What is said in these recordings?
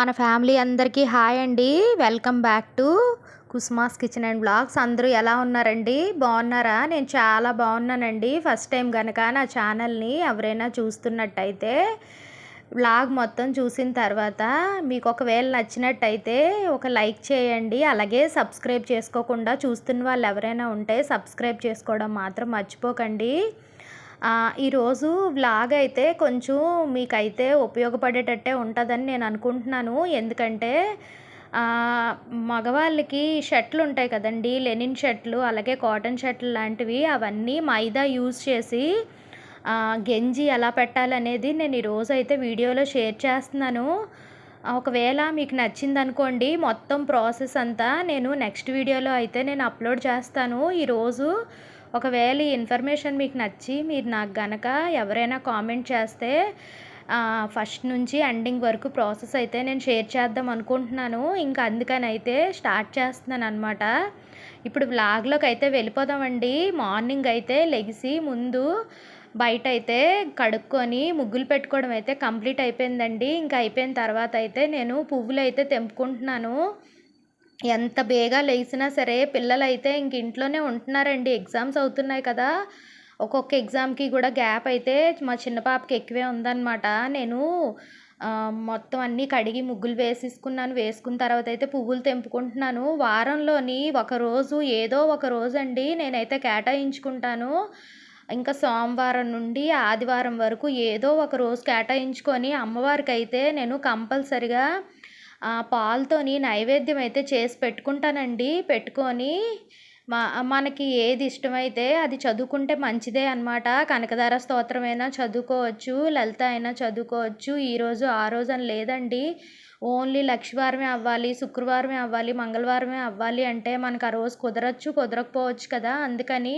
మన ఫ్యామిలీ అందరికీ హాయ్ అండి. Welcome back to కుస్మాస్ kitchen and blogs. అందరూ ఎలా ఉన్నారండి? బాగున్నారా? నేను చాలా బాగున్నానండి. ఫస్ట్ టైం కనుక నా ఛానల్ని ఎవరైనా చూస్తున్నట్టయితే బ్లాగ్ మొత్తం చూసిన తర్వాత మీకు ఒకవేళ నచ్చినట్టయితే ఒక లైక్ చేయండి. అలాగే సబ్స్క్రైబ్ చేసుకోకుండా చూస్తున్న వాళ్ళు ఎవరైనా ఉంటే సబ్స్క్రైబ్ చేసుకోవడం మాత్రం మర్చిపోకండి. ఈరోజు వ్లాగ్ అయితే కొంచెం మీకైతే ఉపయోగపడేటట్టే ఉంటుందని నేను అనుకుంటున్నాను. ఎందుకంటే మగవాళ్ళకి షర్ట్లు ఉంటాయి కదండి లెనిన్ షర్ట్లు అలాగే కాటన్ షర్ట్లు లాంటివి అవన్నీ మైదా యూజ్ చేసి గెంజి ఎలా పెట్టాలనేది నేను ఈరోజు అయితే వీడియోలో షేర్ చేస్తున్నాను. ఒకవేళ మీకు నచ్చింది అనుకోండి మొత్తం ప్రాసెస్ అంతా నేను నెక్స్ట్ వీడియోలో అయితే నేను అప్లోడ్ చేస్తాను. ఈరోజు ఒకవేళ ఈ ఇన్ఫర్మేషన్ మీకు నచ్చి మీరు నాకు గనక ఎవరైనా కామెంట్ చేస్తే ఫస్ట్ నుంచి ఎండింగ్ వరకు ప్రాసెస్ అయితే నేను షేర్ చేద్దాం అనుకుంటున్నాను. ఇంకా అందుకని అయితే స్టార్ట్ చేస్తున్నాను అనమాట ఇప్పుడు వ్లాగ్లోకి అయితే వెళ్ళిపోదామండి. మార్నింగ్ అయితే లెగిసి ముందు బయట అయితే కడుక్కొని ముగ్గులు పెట్టుకోవడం అయితే కంప్లీట్ అయిపోయిందండి. ఇంకా అయిపోయిన తర్వాత అయితే నేను పువ్వులు అయితే తెంపుకుంటున్నాను. ఎంత బేగా లేచినా సరే పిల్లలు అయితే ఇంక ఇంట్లోనే ఉంటున్నారండి. ఎగ్జామ్స్ అవుతున్నాయి కదా. ఒక్కొక్క ఎగ్జామ్కి కూడా గ్యాప్ అయితే మా చిన్న పాపకి ఎక్కువే ఉందన్నమాట. నేను మొత్తం అన్నీ కడిగి ముగ్గులు వేసేసుకున్నాను. వేసుకున్న తర్వాత అయితే పువ్వులు తెంపుకుంటున్నాను. వారంలోని ఒక రోజు ఏదో ఒక రోజు అండి నేనైతే కేటాయించుకుంటాను. ఇంకా సోమవారం నుండి ఆదివారం వరకు ఏదో ఒక రోజు కేటాయించుకొని అమ్మవారికి అయితే నేను కంపల్సరిగా పాలతోని నైవేద్యం అయితే చేసి పెట్టుకుంటానండి. పెట్టుకొని మా మనకి ఏది ఇష్టమైతే అది చదువుకుంటే మంచిదే అనమాట కనకదార స్తోత్రమైనా చదువుకోవచ్చు లలిత అయినా చదువుకోవచ్చు. ఈరోజు ఆ రోజు అని లేదండి. ఓన్లీ లక్షవారమే అవ్వాలి శుక్రవారమే అవ్వాలి మంగళవారమే అవ్వాలి అంటే మనకు ఆ రోజు కుదరచ్చు కుదరకపోవచ్చు కదా. అందుకని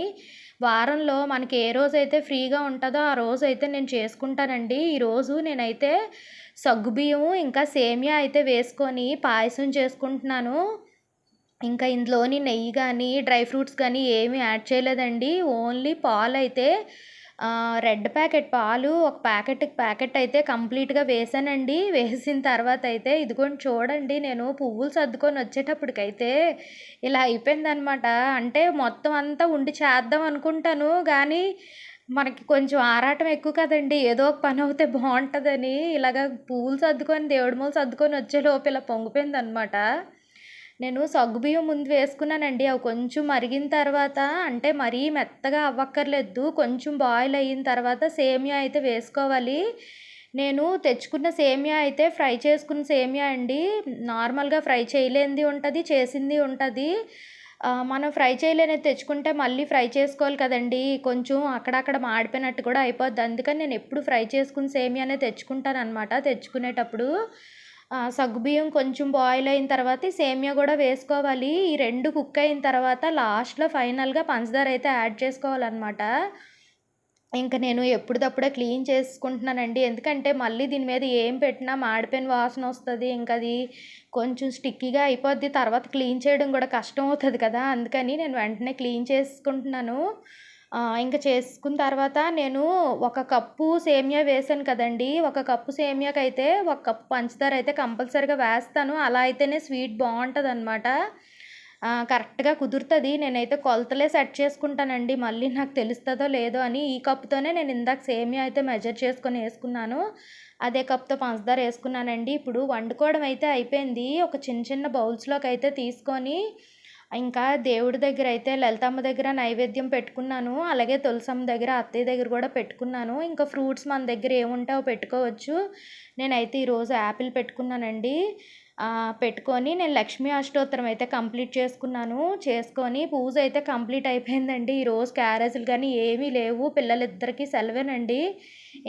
వారంలో మనకి ఏ రోజైతే ఫ్రీగా ఉంటుందో ఆ రోజు అయితే నేను చేసుకుంటానండి. ఈరోజు నేనైతే సగ్గుబియ్యము ఇంకా సేమియా అయితే వేసుకొని పాయసం చేసుకుంటున్నాను. ఇంకా ఇందులోని నెయ్యి కానీ డ్రై ఫ్రూట్స్ కానీ ఏమీ యాడ్ చేయలేదండి. ఓన్లీ పాలు అయితే రెడ్ ప్యాకెట్ పాలు ఒక ప్యాకెట్ ప్యాకెట్ అయితే కంప్లీట్గా వేసానండి. వేసిన తర్వాత అయితే ఇదిగోండి చూడండి నేను పువ్వులు సర్దుకొని వచ్చేటప్పటికైతే ఇలా అయిపోయిందనమాట అంటే మొత్తం అంతా ఉండి చేద్దాం అనుకుంటాను కానీ మనకి కొంచెం ఆరాటం ఎక్కువ కదండి. ఏదో ఒక పని అవుతే బాగుంటుందని ఇలాగ పూలు సర్దుకొని దేవుడి మూలు సర్దుకొని వచ్చేలోపు ఇలా పొంగిపోయింది అనమాట నేను సగ్గుబియ్యం ముందు వేసుకున్నానండి. అవి కొంచెం మరిగిన తర్వాత అంటే మరీ మెత్తగా అవ్వక్కర్లేదు. కొంచెం బాయిల్ అయిన తర్వాత సేమియా అయితే వేసుకోవాలి. నేను తెచ్చుకున్న సేమియా అయితే ఫ్రై చేసుకున్న సేమియా అండి. నార్మల్గా ఫ్రై చేయలేనిది ఉంటుంది చేసింది ఉంటుంది. మనం ఫ్రై చేయలేని తెచ్చుకుంటే మళ్ళీ ఫ్రై చేసుకోవాలి కదండి. కొంచెం అక్కడక్కడ మాడిపోయినట్టు కూడా అయిపోద్ది. అందుకని నేను ఎప్పుడు ఫ్రై చేసుకుని సేమియానే తెచ్చుకుంటాను అనమాట తెచ్చుకునేటప్పుడు సగ్గుబియ్యం కొంచెం బాయిల్ అయిన తర్వాత సేమియా కూడా వేసుకోవాలి. ఈ రెండు కుక్ అయిన తర్వాత లాస్ట్లో ఫైనల్గా పంచదార అయితే యాడ్ చేసుకోవాలన్నమాట. ఇంకా నేను ఎప్పటిదప్పుడే క్లీన్ చేసుకుంటున్నానండి. ఎందుకంటే మళ్ళీ దీని మీద ఏం పెట్టినా మాడిపోయిన వాసన వస్తుంది. ఇంకా అది కొంచెం స్టిక్కీగా అయిపోద్ది. తర్వాత క్లీన్ చేయడం కూడా కష్టం అవుతుంది కదా. అందుకని నేను వెంటనే క్లీన్ చేసుకుంటున్నాను. ఇంకా చేసుకున్న తర్వాత నేను ఒక కప్పు సేమియా వేసాను కదండి. ఒక కప్పు సేమియాకి అయితే ఒక కప్పు పంచదార అయితే కంపల్సరీగా వేస్తాను. అలా అయితేనే స్వీట్ బాగుంటుంది అనమాట కరెక్ట్గా కుదురుతుంది. నేనైతే కొలతలే సెట్ చేసుకుంటానండి. మళ్ళీ నాకు తెలుస్తుందో లేదో అని ఈ కప్పుతోనే నేను ఇందాక సేమియా అయితే మెజర్ చేసుకొని వేసుకున్నాను. అదే కప్తో పంచదార వేసుకున్నానండి. ఇప్పుడు వండుకోవడం అయితే అయిపోయింది. ఒక చిన్న చిన్న బౌల్స్లోకి అయితే తీసుకొని ఇంకా దేవుడి దగ్గర అయితే లలితమ్మ దగ్గర నైవేద్యం పెట్టుకున్నాను. అలాగే తులసమ్మ దగ్గర అత్తయ్య దగ్గర కూడా పెట్టుకున్నాను. ఇంకా ఫ్రూట్స్ మన దగ్గర ఏముంటావో పెట్టుకోవచ్చు. నేనైతే ఈరోజు యాపిల్ పెట్టుకున్నానండి. పెట్టుకొని నేను లక్ష్మీ అష్టోత్తరం అయితే కంప్లీట్ చేసుకున్నాను. చేసుకొని పూజ అయితే కంప్లీట్ అయిపోయిందండి. ఈరోజు క్యారేజీలు కానీ ఏమీ లేవు. పిల్లలిద్దరికీ సెలవేనండి.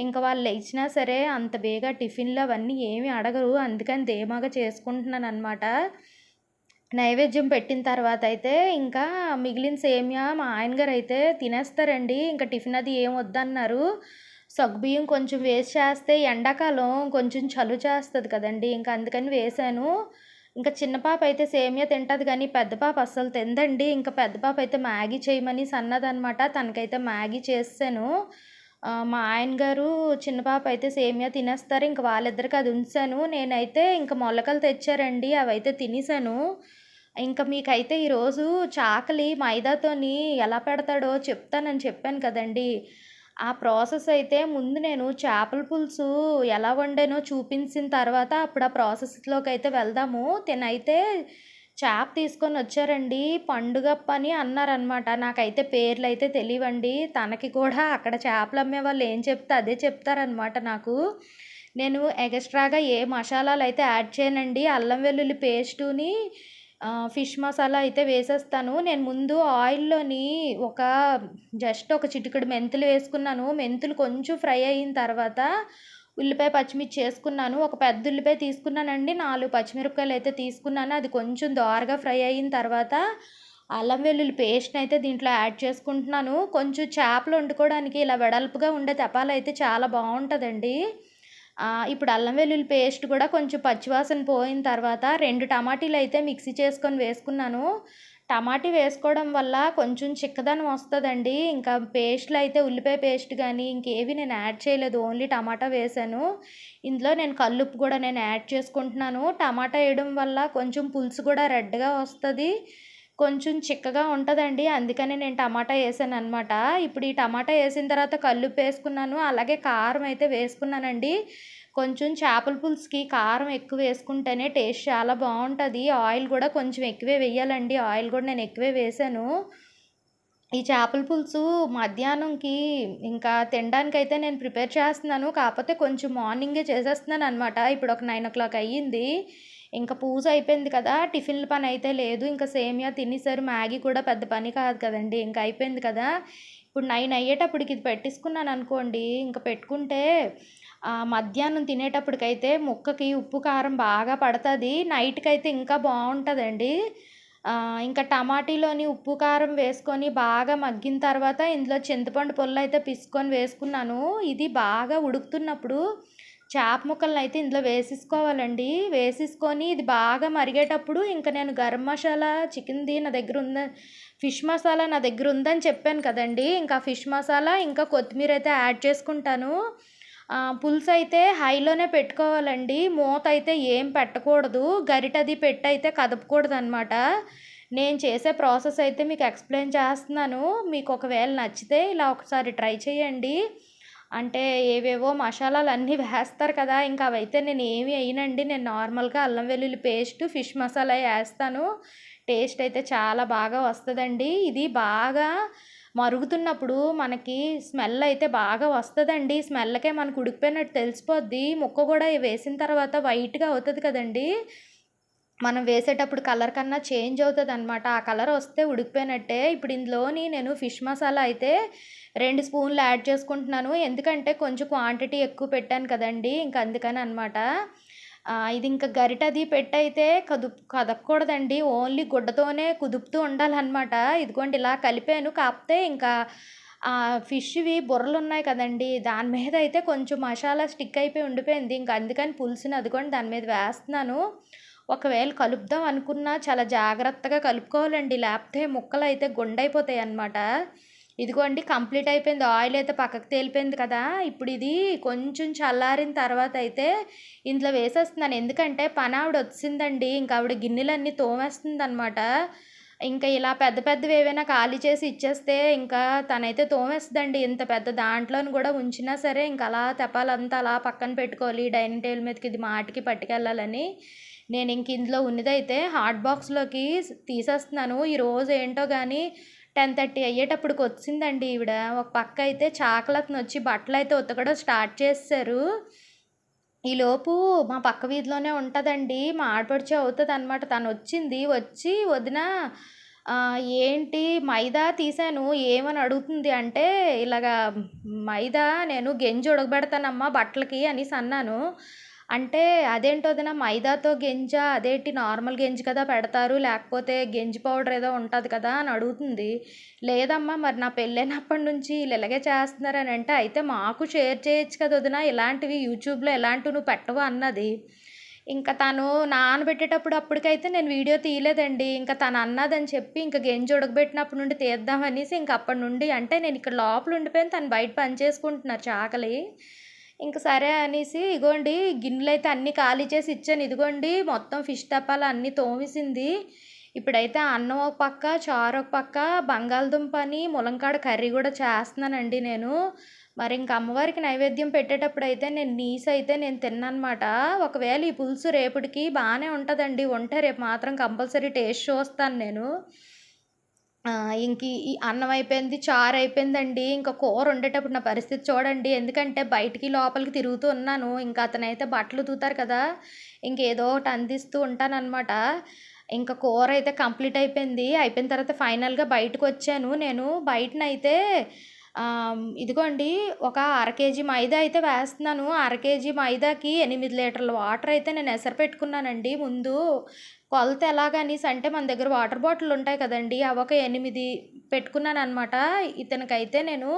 ఇంకా వాళ్ళు ఇచ్చినా సరే అంత బేగా టిఫిన్లు అవన్నీ ఏమీ అడగరు. అందుకని ధీమాగా చేసుకుంటున్నాను అనమాట నైవేద్యం పెట్టిన తర్వాత అయితే ఇంకా మిగిలిన సేమియా మా ఆయన గారు అయితే తినేస్తారండి. ఇంకా టిఫిన్ అది ఏం వద్దన్నారు. సగ్గుబియ్యం కొంచెం వేసి చేస్తే ఎండాకాలం కొంచెం చలు చేస్తుంది కదండి. ఇంకా అందుకని వేసాను. ఇంకా చిన్న పాప అయితే సేమియా తింటుంది కానీ పెద్ద పాప అస్సలు తిందండి. ఇంకా పెద్ద పాప అయితే మ్యాగీ చేయమని సన్నదనమాట. తనకైతే మ్యాగీ చేసాను మా ఆయన గారు చిన్న పాప అయితే సేమియా తినేస్తారు. ఇంక వాళ్ళిద్దరికి అది ఉంచాను. నేనైతే ఇంక మొలకలు తెచ్చారండి. అవి అయితే తినేసాను. ఇంకా మీకైతే ఈరోజు చాకలి మైదాతోని ఎలా పెడతాడో చెప్తానని చెప్పాను కదండి. ఆ ప్రాసెస్ అయితే ముందు నేను చేపల పులుసు ఎలా వండానో చూపించిన తర్వాత అప్పుడు ఆ ప్రాసెస్లోకి అయితే వెళ్దాము. తినైతే చేప తీసుకొని వచ్చారండి. పండుగప్ప అని అన్నారనమాట నాకైతే పేర్లు అయితే తెలియవండి తనకి కూడా అక్కడ చేపలు అమ్మే వాళ్ళు ఏం చెప్తే అదే చెప్తారనమాట నాకు. నేను ఎక్స్ట్రాగా ఏ మసాలాలు అయితే యాడ్ చేయనండి. అల్లం వెల్లుల్లి పేస్టుని ఫిష్ మసాలా అయితే వేసేస్తాను. నేను ముందు ఆయిల్లోని ఒక జస్ట్ ఒక చిటికెడు మెంతులు వేసుకున్నాను. మెంతులు కొంచెం ఫ్రై అయిన తర్వాత ఉల్లిపాయ పచ్చిమిర్చి వేసుకున్నాను. ఒక పెద్ద ఉల్లిపాయ తీసుకున్నానండి. నాలుగు పచ్చిమిరపకాయలు అయితే తీసుకున్నాను. అది కొంచెం దోరగా ఫ్రై అయిన తర్వాత అల్లం వెల్లుల్లి పేస్ట్ని అయితే దీంట్లో యాడ్ చేసుకుంటున్నాను. కొంచెం చేపలు వండుకోవడానికి ఇలా వెడల్పుగా ఉండే తెపాలు అయితే చాలా బాగుంటుందండి. ఇప్పుడు అల్లం వెల్లుల్లి పేస్ట్ కూడా కొంచెం పచ్చివాసన పోయిన తర్వాత రెండు టమాటీలు అయితే మిక్సీ చేసుకొని వేసుకున్నాను. టమాటీ వేసుకోవడం వల్ల కొంచెం చిక్కదనం వస్తుందండి. ఇంకా పేస్ట్లు అయితే ఉల్లిపాయ పేస్ట్ కానీ ఇంకేవి నేను యాడ్ చేయలేదు. ఓన్లీ టమాటా వేసాను. ఇందులో నేను కల్లుప్పు కూడా నేను యాడ్ చేసుకుంటున్నాను. టమాటా వేయడం వల్ల కొంచెం పులుసు కూడా రెడ్గా వస్తుంది. కొంచెం చిక్కగా ఉంటుందండి. అందుకని నేను టమాటా వేసాను అనమాట ఇప్పుడు ఈ టమాటా వేసిన తర్వాత కల్లుప్పు వేసుకున్నాను. అలాగే కారం అయితే వేసుకున్నానండి. కొంచెం చేపల పులుసుకి కారం ఎక్కువ వేసుకుంటేనే టేస్ట్ చాలా బాగుంటుంది. ఆయిల్ కూడా కొంచెం ఎక్కువే వేయాలండి. ఆయిల్ కూడా నేను ఎక్కువే వేసాను. ఈ చేపల పులుసు మధ్యాహ్నంకి ఇంకా తినడానికి అయితే నేను ప్రిపేర్ చేస్తున్నాను. కాకపోతే కొంచెం మార్నింగే చేసేస్తున్నాను అనమాట ఇప్పుడు ఒక నైన్ ఓ క్లాక్ అయ్యింది. ఇంకా పూజ అయిపోయింది కదా టిఫిన్ల పని అయితే లేదు ఇంకా సేమియా తినేసారు మ్యాగీ కూడా పెద్ద పని కాదు కదండి ఇంకా అయిపోయింది కదా. ఇప్పుడు నైన్ అయ్యేటప్పటికి ఇది పెట్టేసుకున్నాను అనుకోండి ఇంకా పెట్టుకుంటే మధ్యాహ్నం తినేటప్పటికైతే ముక్కకి ఉప్పు కారం బాగా పడుతుంది నైట్కి అయితే ఇంకా బాగుంటుందండి. ఇంకా టమాటీలోని ఉప్పు కారం వేసుకొని బాగా మగ్గిన తర్వాత ఇందులో చింతపండు పొల్లు అయితే పిసుకొని వేసుకున్నాను ఇది బాగా ఉడుకుతున్నప్పుడు చేప ముక్కలను అయితే ఇందులో వేసేసుకోవాలండి. వేసేసుకొని ఇది బాగా మరిగేటప్పుడు ఇంకా నేను గరం మసాలా చికెన్ది నా దగ్గర ఉంద ఫిష్ మసాలా నా దగ్గర ఉందని చెప్పాను కదండి. ఇంకా ఫిష్ మసాలా ఇంకా కొత్తిమీర అయితే యాడ్ చేసుకుంటాను. పులుసు అయితే హైలోనే పెట్టుకోవాలండి. మూత అయితే ఏం పెట్టకూడదు. గరిటది పెట్టి అయితే కదపకూడదు అనమాట నేను చేసే ప్రాసెస్ అయితే మీకు ఎక్స్ప్లెయిన్ చేస్తున్నాను. మీకు ఒకవేళ నచ్చితే ఇలా ఒకసారి ట్రై చేయండి. అంటే ఏవేవో మసాలాలు అన్నీ వేస్తారు కదా ఇంకా అవైతే నేను ఏమి వేయనండి. నేను నార్మల్గా అల్లం వెల్లుల్లి పేస్ట్ ఫిష్ మసాలా వేస్తాను. టేస్ట్ అయితే చాలా బాగా వస్తుందండి. ఇది బాగా మరుగుతున్నప్పుడు మనకి స్మెల్ అయితే బాగా వస్తుందండి. స్మెల్కే మనకు ఉడికిపోయినట్టు తెలిసిపోద్ది. ముక్క కూడా వేసిన తర్వాత వైట్గా అవుతుంది కదండీ. మనం వేసేటప్పుడు కలర్ కన్నా చేంజ్ అవుతుంది అనమాట ఆ కలర్ వస్తే ఉడికిపోయినట్టే. ఇప్పుడు ఇందులోని నేను ఫిష్ మసాలా అయితే రెండు స్పూన్లు యాడ్ చేసుకుంటున్నాను. ఎందుకంటే కొంచెం క్వాంటిటీ ఎక్కువ పెట్టాను కదండి. ఇంక అందుకని అనమాట ఇది ఇంకా గరిటది పెట్టయితే కదు కదపకూడదండి ఓన్లీ గుడ్డతోనే కుదుపుతూ ఉండాలన్నమాట. ఇదిగోండి ఇలా కలిపాను. కాకపోతే ఇంకా ఫిష్వి బుర్రలు ఉన్నాయి కదండి. దాని మీద అయితే కొంచెం మసాలా స్టిక్ అయిపోయి ఉండిపోయింది. ఇంకా అందుకని పులుసుని అదిగోండి దాని మీద వేస్తున్నాను. ఒకవేళ కలుపుదాం అనుకున్నా చాలా జాగ్రత్తగా కలుపుకోవాలండి. లేకపోతే ముక్కలు అయితే గుండైపోతాయి అన్నమాట ఇదిగోండి కంప్లీట్ అయిపోయింది. ఆయిల్ అయితే పక్కకు తేలిపోయింది కదా. ఇప్పుడు ఇది కొంచెం చల్లారిన తర్వాత అయితే ఇందులో వేసేస్తున్నాను. ఎందుకంటే పని ఆవిడ వచ్చిందండి. ఇంకా ఆవిడ గిన్నెలన్నీ తోమేస్తుంది అనమాట ఇంకా ఇలా పెద్ద పెద్దవి ఏవైనా ఖాళీ చేసి ఇచ్చేస్తే ఇంకా తనైతే తోమేస్తుందండి. ఇంత పెద్ద దాంట్లోని కూడా ఉంచినా సరే ఇంకా అలా తెపాలంతా అలా పక్కన పెట్టుకోవాలి. డైనింగ్ టేబుల్ మీదకి ఇది మాటికి పట్టుకెళ్ళాలని. నేను ఇంక ఇందులో ఉన్నదైతే హాట్ బాక్స్లోకి తీసేస్తున్నాను. ఈ రోజు ఏంటో కానీ టెన్ థర్టీ అయ్యేటప్పటికి వచ్చిందండి ఈవిడ. ఒక పక్క అయితే చాకలత్ను వచ్చి బట్టలు అయితే ఉతకడం స్టార్ట్ చేశారు ఈలోపు మా పక్క వీధిలోనే ఉంటుందండి. మా ఆడపడిచే అవుతుంది అనమాట తను వచ్చింది. వచ్చి వదిన ఏంటి మైదా తీసాను. ఏమని అడుగుతుంది? అంటే ఇలాగా మైదా నేను గెంజి ఉడకబెడతానమ్మా బట్టలకి అనేసి అన్నాను. అంటే అదేంటో వదినా మైదాతో గింజ అదేంటి నార్మల్ గెంజి కదా పెడతారు లేకపోతే గెంజి పౌడర్ ఏదో ఉంటుంది కదా అని అడుగుతుంది. లేదమ్మా మరి నా పెళ్ళైనప్పటి నుంచి వీళ్ళు ఇలాగే చేస్తున్నారని అంటే అయితే మాకు షేర్ చేయొచ్చు కదా వదిన ఇలాంటివి యూట్యూబ్లో ఎలాంటివి నువ్వు పెట్టవు అన్నది. ఇంకా తను నానబెట్టేటప్పుడు అప్పటికైతే నేను వీడియో తీయలేదండి. ఇంకా తను అన్నదని చెప్పి ఇంకా గెంజి ఉడకబెట్టినప్పటి నుండి తీద్దామనేసి ఇంక అప్పటి నుండి అంటే నేను ఇక్కడ లోపల ఉండిపోయాను తను బయట పని చేసుకుంటున్నారు చాకలి. ఇంక సరే అనేసి ఇగోండి గిన్నెలు అయితే అన్నీ ఖాళీ చేసి ఇచ్చాను. ఇదిగోండి మొత్తం ఫిష్ టప్పాలు అన్నీ తోమేసింది. ఇప్పుడైతే అన్నం ఒక పక్క చారు ఒక పక్క బంగాళదుంప అని ములంకాడ కర్రీ కూడా చేస్తున్నానండి నేను. మరి ఇంక అమ్మవారికి నైవేద్యం పెట్టేటప్పుడు అయితే నేను నీస్ అయితే నేను తిన్నానమాట. ఒకవేళ ఈ పులుసు రేపటికి బాగానే ఉంటుందండి. ఉంటే రేపు మాత్రం కంపల్సరీ టేస్ట్ చూస్తాను నేను. ఇంక ఈ అన్నం అయిపోయింది చారు అయిపోయిందండి. ఇంకా కూర వండేటప్పుడు నా పరిస్థితి చూడండి. ఎందుకంటే బయటికి లోపలికి తిరుగుతూ ఉన్నాను. ఇంకా అతనైతే బట్టలు తూతారు కదా ఇంకేదో ఒకటి అందిస్తూ ఉంటానన్నమాట. ఇంకా కూర అయితే కంప్లీట్ అయిపోయింది. అయిపోయిన తర్వాత ఫైనల్గా బయటకు వచ్చాను నేను బయటనైతే ఇదిగోండి ఒక అర కేజీ మైదా అయితే వేస్తున్నాను. అర కేజీ మైదాకి ఎనిమిది లీటర్ల వాటర్ అయితే నేను ఎసరు పెట్టుకున్నానండి. ముందు కొలత ఎలాగనేసి అంటే మన దగ్గర వాటర్ బాటిల్ ఉంటాయి కదండి అవి ఒక ఎనిమిది పెట్టుకున్నాను అనమాట ఇతనికైతే నేను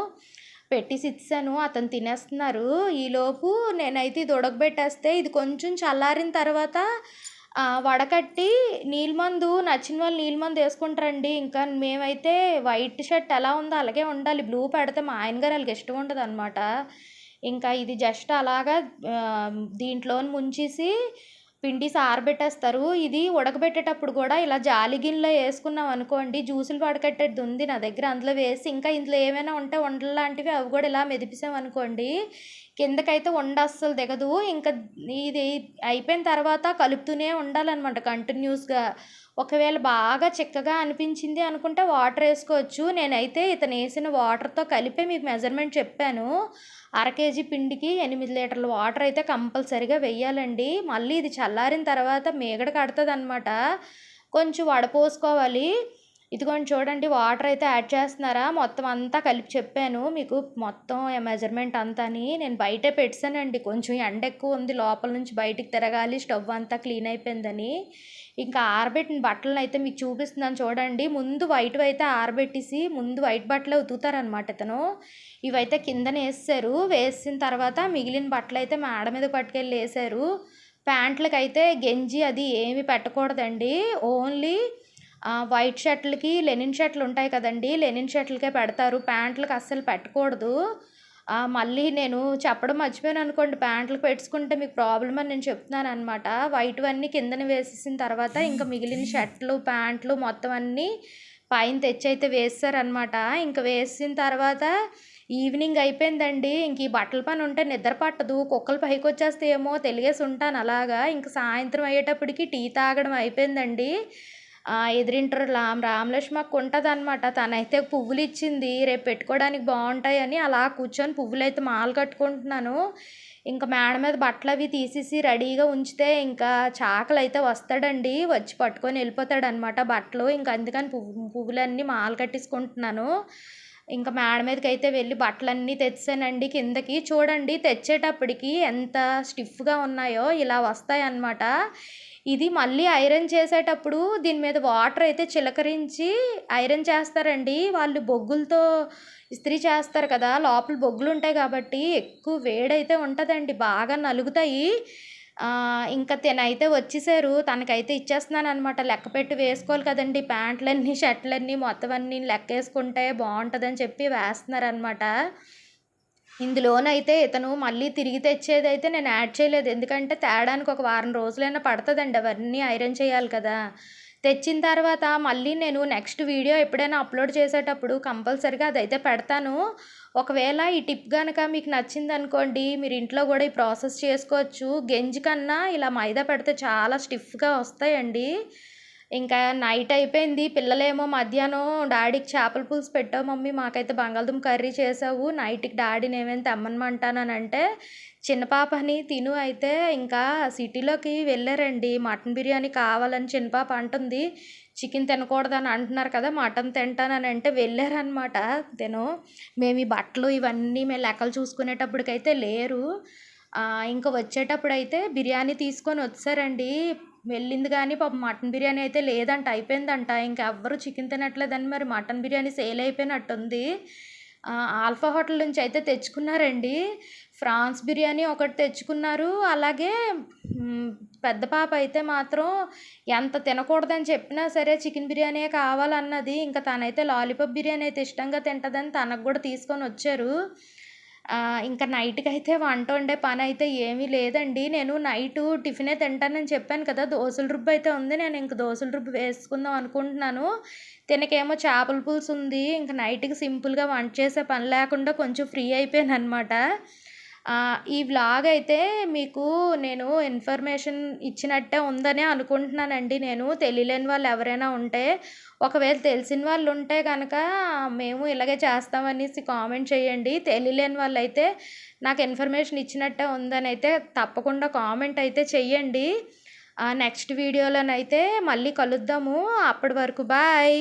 పెట్టేసి ఇచ్చాను. అతను తినేస్తున్నారు. ఈలోపు నేనైతే ఇది ఉడకబెట్టేస్తే ఇది కొంచెం చల్లారిన తర్వాత వడకట్టి నీలిమందు నచ్చిన వాళ్ళు నీళ్ళమందు వేసుకుంటారండి. ఇంకా మేమైతే వైట్ షర్ట్ ఎలా ఉందో అలాగే ఉండాలి. బ్లూ పెడితే మా ఆయన గారు వాళ్ళకి ఇష్టం ఉండదు అనమాట ఇంకా ఇది జస్ట్ అలాగా దీంట్లో ముంచేసి పిండి సారబెట్టేస్తారు. ఇది ఉడకబెట్టేటప్పుడు కూడా ఇలా జాలి గిన్నెలో వేసుకున్నాం అనుకోండి జ్యూసులు వడకట్టేది ఉంది నా దగ్గర. అందులో వేసి ఇంకా ఇందులో ఏమైనా ఉంటే వంటలు లాంటివి అవి కూడా ఇలా మెదిపిసాం అనుకోండి కిందకైతే వండ అస్సలు దిగదు. ఇంకా ఇది అయిపోయిన తర్వాత కలుపుతూనే ఉండాలన్నమాట కంటిన్యూస్గా. ఒకవేళ బాగా చిక్కగా అనిపించింది అనుకుంటే వాటర్ వేసుకోవచ్చు. నేనైతే ఇతను వేసిన వాటర్తో కలిపే మీకు మెజర్మెంట్ చెప్పాను. అర కేజీ పిండికి ఎనిమిది లీటర్ల వాటర్ అయితే కంపల్సరిగా వెయ్యాలండి. మళ్ళీ ఇది చల్లారిన తర్వాత మేగడ కడుతుంది అనమాట కొంచెం వడపోసుకోవాలి. ఇదిగోండి చూడండి వాటర్ అయితే యాడ్ చేస్తున్నారా? మొత్తం అంతా కలిపి చెప్పాను. మీకు మొత్తం మెజర్మెంట్ అంతాని నేను బయటే పెట్టానండి కొంచెం ఎండ ఎక్కువ ఉంది లోపల నుంచి బయటికి తిరగాలి స్టవ్ అంతా క్లీన్ అయిపోయిందని. ఇంకా ఆరబెట్టిన బట్టలను అయితే మీకు చూపిస్తున్నాను చూడండి. ముందు వైట్ అయితే ఆరబెట్టేసి ముందు వైట్ బట్టలు ఉతుకుతారనమాట ఇతను. ఇవైతే కిందనే వేసారు వేసిన తర్వాత మిగిలిన బట్టలు అయితే మేడ మీద పట్టుకెళ్ళి వేసారు. ప్యాంట్లకి అయితే గెంజి అది ఏమి పెట్టకూడదండి. ఓన్లీ వైట్ షర్ట్లకి లెనిన్ షర్ట్లు ఉంటాయి కదండి. లెనిన్ షర్ట్లకే పెడతారు. ప్యాంట్లకు అస్సలు పెట్టకూడదు. మళ్ళీ నేను చెప్పడం మర్చిపోయాను అనుకోండి. ప్యాంట్లు పెట్టుకుంటే మీకు ప్రాబ్లమ్ అని నేను చెప్తున్నాను అనమాట వైట్ అన్నీ కిందన వేసేసిన తర్వాత ఇంకా మిగిలిన షర్ట్లు ప్యాంట్లు మొత్తం అన్నీ పైన తెచ్చి అయితే వేస్తారనమాట ఇంకా వేసిన తర్వాత ఈవినింగ్ అయిపోయిందండి. ఇంక ఈ బట్టల పని ఉంటే నిద్ర పట్టదు. కుక్కలు పైకి వచ్చేస్తే ఏమో తెలియసి ఉంటాను అలాగా. ఇంక సాయంత్రం అయ్యేటప్పటికి టీ తాగడం అయిపోయిందండి. ఎదిరింటారు రామ్ రామలక్ష్మక్క ఉంటుంది అనమాట తనైతే పువ్వులు ఇచ్చింది రేపు పెట్టుకోవడానికి బాగుంటాయని అలా కూర్చొని పువ్వులు అయితే మాలు కట్టుకుంటున్నాను. ఇంకా మేడ మీద బట్టలు అవి తీసేసి రెడీగా ఉంచితే ఇంకా చాకలు అయితే వస్తాడండి. వచ్చి పట్టుకొని వెళ్ళిపోతాడు అనమాట బట్టలు. ఇంకా అందుకని పువ్వు పువ్వులన్నీ మాలు కట్టేసుకుంటున్నాను. ఇంకా మేడ మీదకి అయితే వెళ్ళి బట్టలన్నీ తెచ్చానండి కిందకి చూడండి తెచ్చేటప్పటికి ఎంత స్టిఫ్గా ఉన్నాయో ఇలా వస్తాయన్నమాట. ఇది మళ్ళీ ఐరన్ చేసేటప్పుడు దీని మీద వాటర్ అయితే చిలకరించి ఐరన్ చేస్తారండి. వాళ్ళు బొగ్గులతో ఇస్త్రీ చేస్తారు కదా లోపల బొగ్గులు ఉంటాయి కాబట్టి ఎక్కువ వేడైతే ఉంటుందండి బాగా నలుగుతాయి. ఇంకా తినైతే వచ్చేసారు. తనకైతే ఇచ్చేస్తున్నాను అనమాట లెక్క పెట్టి వేసుకోవాలి కదండి. ప్యాంట్లన్నీ షర్ట్లన్నీ మొత్తం అన్నీ లెక్క వేసుకుంటే బాగుంటుందని చెప్పి వేస్తున్నారనమాట ఇందులోనైతే ఇతను మళ్ళీ తిరిగి తెచ్చేది అయితే నేను యాడ్ చేయలేదు. ఎందుకంటే తేడానికి ఒక వారం రోజులైనా పడుతుందండి. అవన్నీ ఐరన్ చేయాలి కదా. తెచ్చిన తర్వాత మళ్ళీ నేను నెక్స్ట్ వీడియో ఎప్పుడైనా అప్లోడ్ చేసేటప్పుడు కంపల్సరిగా అదైతే పెడతాను. ఒకవేళ ఈ టిప్ కనుక మీకు నచ్చింది అనుకోండి మీరు ఇంట్లో కూడా ఈ ప్రాసెస్ చేసుకోవచ్చు. గెంజి కన్నా ఇలా మైదా పెడితే చాలా స్టిఫ్గా వస్తాయండి. ఇంకా నైట్ అయిపోయింది. పిల్లలేమో మధ్యాహ్నం డాడీకి చేపల పులుసు పెట్టావు మమ్మీ మాకైతే బంగాళదుంప కర్రీ చేసావు. నైట్కి డాడీని ఏమైనా తెమ్మనమంటానంటే అంటే చిన్న పాపని తిను అయితే ఇంకా సిటీలోకి వెళ్ళారండి. మటన్ బిర్యానీ కావాలని చిన్న పాప అంటుంది. చికెన్ తినకూడదని అంటున్నారు కదా మటన్ తింటానని అంటే వెళ్ళారనమాట తిను. మేము ఈ బట్టలు ఇవన్నీ మేము లెక్కలు చూసుకునేటప్పటికైతే లేరు. ఇంకా వచ్చేటప్పుడు అయితే బిర్యానీ తీసుకొని వచ్చారండి. వెళ్ళింది కానీ పాపం మటన్ బిర్యానీ అయితే లేదంట అయిపోయిందంట. ఇంకెవ్వరు చికెన్ తినట్లేదని మరి మటన్ బిర్యానీ సేల్ అయిపోయినట్టుంది. ఆల్ఫా హోటల్ నుంచి అయితే తెచ్చుకున్నారండి. ఫ్రాన్స్ బిర్యానీ ఒకటి తెచ్చుకున్నారు. అలాగే పెద్ద పాప అయితే మాత్రం ఎంత తినకూడదని చెప్పినా సరే చికెన్ బిర్యానీ కావాలన్నది ఇంకా తనైతే లాలీపాప్ బిర్యానీ అయితే ఇష్టంగా తింటుందని తనకు కూడా తీసుకొని వచ్చారు. ఇంకా నైట్కి అయితే వంట వండే పని అయితే ఏమీ లేదండి. నేను నైట్ టిఫినే తింటానని చెప్పాను కదా దోశల రుబ్బు అయితే ఉంది. నేను ఇంక దోశల రుబ్బు వేసుకుందాం అనుకుంటున్నాను. తినకేమో చేపల పులుసు ఉంది. ఇంకా నైట్కి సింపుల్గా వంట చేసే పని లేకుండా కొంచెం ఫ్రీ అయిపోయాను అనమాట ఈ వ్లాగ్ అయితే మీకు నేను ఇన్ఫర్మేషన్ ఇచ్చినట్టే ఉందని అనుకుంటున్నానండి. నేను తెలియలేని వాళ్ళు ఎవరైనా ఉంటే ఒకవేళ తెలిసిన వాళ్ళు ఉంటే కనుక మేము ఇలాగే చేస్తామనేసి కామెంట్ చేయండి. తెలియలేని వాళ్ళు అయితే నాకు ఇన్ఫర్మేషన్ ఇచ్చినట్టే ఉందని అయితే తప్పకుండా కామెంట్ అయితే చెయ్యండి నెక్స్ట్ వీడియోలోనైతే మళ్ళీ కలుద్దాము. అప్పటి వరకు బాయ్